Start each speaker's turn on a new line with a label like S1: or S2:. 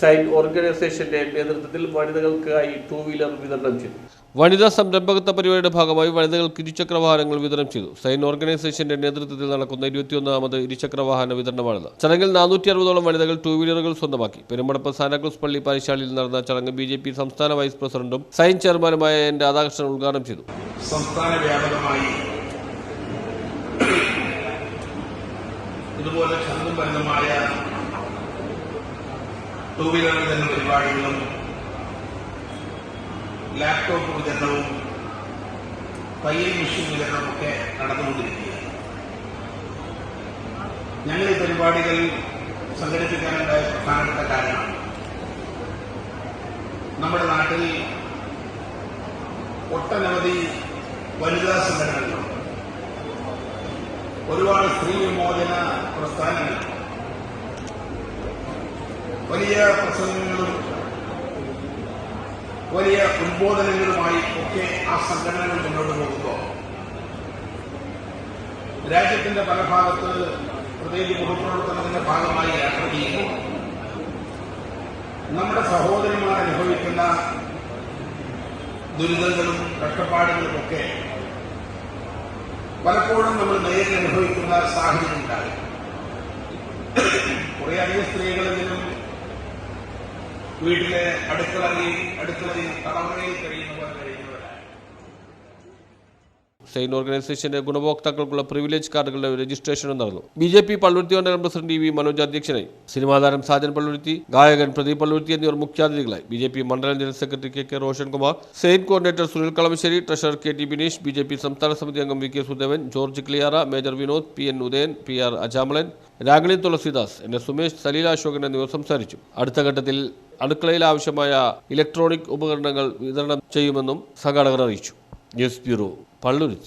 S1: sign ഓർഗനൈസേഷന്റെ നേതൃത്വത്തിൽ വനിതകൾക്കായി two wheeler വിതരണം ചെയ്തു.
S2: വനിതാ സംരംഭകത്വ പരിപാടിയുടെ ഭാഗമായി വനിതകൾക്ക് ഇരുചക്ര വാഹനങ്ങൾ വിതരണം ചെയ്തു. സൈൻ ഓർഗനൈസേഷന്റെ നേതൃത്വത്തിൽ നടക്കുന്ന ഇരുപത്തിയൊന്നാമത് ഇരുചക്ര വാഹന വിതരണമാണിത്. ചടങ്ങിൽ നാനൂറ്റി അറുപതോളം വനിതകൾ ടൂ വീലറുകൾ സ്വന്തമാക്കി. പെരുമ്പടപ്പ് സാന്താക്രൂസ് പള്ളി പാരിശാലയിൽ നടന്ന ചടങ്ങ് ബി ജെ പി സംസ്ഥാന വൈസ് പ്രസിഡന്റും സൈൻ ചെയർമാനുമായ എൻ രാധാകൃഷ്ണൻ ഉദ്ഘാടനം ചെയ്തു.
S3: സംസ്ഥാന വ്യാപകമായി ടൂ വീലർ വിതരണ പരിപാടികളും ലാപ്ടോപ്പ് വിതരണവും തയ്യൽ മെഷീൻ വിതരണവും ഒക്കെ നടന്നുകൊണ്ടിരിക്കുകയാണ്. ഞങ്ങൾ ഈ പരിപാടികൾ സംഘടിപ്പിക്കാനുണ്ടായ പ്രധാനപ്പെട്ട കാരണം നമ്മുടെ നാട്ടിൽ ഒട്ടനവധി വനിതാ സംഘടനകളുണ്ട്. ഒരുപാട് സ്ത്രീ വിമോചന പ്രസ്ഥാനങ്ങൾ വലിയ പ്രസംഗങ്ങളും വലിയ ഉദ്ബോധനങ്ങളുമായി ഒക്കെ ആ സംഘടനകൾ മുന്നോട്ട് പോകുമ്പോൾ രാജ്യത്തിന്റെ പല ഭാഗത്ത് പ്രത്യേകിച്ച് പൊതുപ്രവർത്തനത്തിന്റെ ഭാഗമായി യാത്ര ചെയ്യുമ്പോൾ നമ്മുടെ സഹോദരന്മാർ അനുഭവിക്കുന്ന ദുരിതങ്ങളും കഷ്ടപ്പാടുകളും ഒക്കെ പലപ്പോഴും നമ്മൾ നേരിൽ അനുഭവിക്കുന്ന സാഹചര്യം ഉണ്ടാകും. കുറേയധികം സ്ത്രീകളെങ്കിലും വീട്ടിലെ അടുക്കളയിൽ അടുക്കളയിൽ തലമുറയിൽ കഴിയുന്നവർ കഴിയുന്നവരാണ്
S2: സൈൻ ഓർഗനൈസേഷന്റെ ഗുണഭോക്താക്കൾക്കുള്ള പ്രിവിലേജ് കാർഡുകളുടെ രജിസ്ട്രേഷനും നടന്നു. ബി ജെ പി പള്ളുരുത്തി മണ്ഡലം പ്രസിഡന്റ് ഇ വി മനോജ് അധ്യക്ഷനായി. സിനിമാ താരം സാജൻ പള്ളുരുത്തി ഗായകൻ പ്രദീപ് പള്ളുരുത്തി എന്നിവർ മുഖ്യാതിഥികളായി. ബി ജെ പി മണ്ഡലം general secretary K K Roshan Kumar sign coordinator Sunil Kalamassery treasurer K T Bineesh B J P സംസ്ഥാന സമിതി അംഗം V K Sudevan George Kliyara major Vinod P N Udayan P R Ajamalan Ragini Thulasidas N S Sumesh Saleela Ashokan എന്നിവർ സംസാരിച്ചു. അടുത്ത ഘട്ടത്തിൽ അടുക്കളയിൽ ആവശ്യമായ electronic ഉപകരണങ്ങൾ വിതരണം ചെയ്യുമെന്നും സംഘാടകർ അറിയിച്ചു. News bureau Palluruthy.